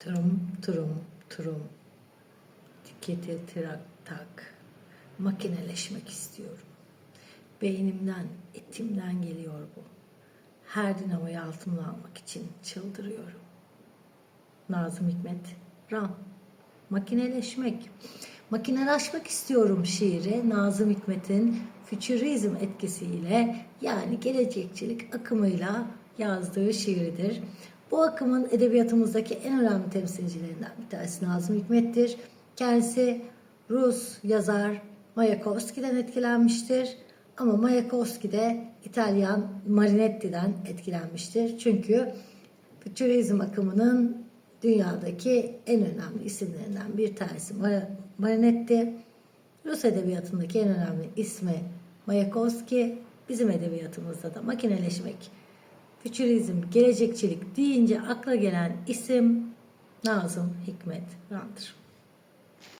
Trum trum trum. Tiketi tırak tak. Makineleşmek istiyorum. Beynimden, etimden geliyor bu. Her dinamoyu altımla almak için çıldırıyorum. Nazım Hikmet Ram. Makineleşmek. Makinelaşmak istiyorum şiiri Nazım Hikmet'in fütürizm etkisiyle yani gelecekçilik akımıyla yazdığı şiiridir. Bu akımın edebiyatımızdaki en önemli temsilcilerinden bir tanesi Nazım Hikmet'tir. Kendisi Rus yazar Mayakovski'den etkilenmiştir. Ama Mayakovski de İtalyan Marinetti'den etkilenmiştir. Çünkü fütürizm akımının dünyadaki en önemli isimlerinden bir tanesi Mar- Marinetti. Rus edebiyatındaki en önemli ismi Mayakovski. Bizim edebiyatımızda da makineleşmek, fütürizm, gelecekçilik deyince akla gelen isim Nazım Hikmet Ran'dır.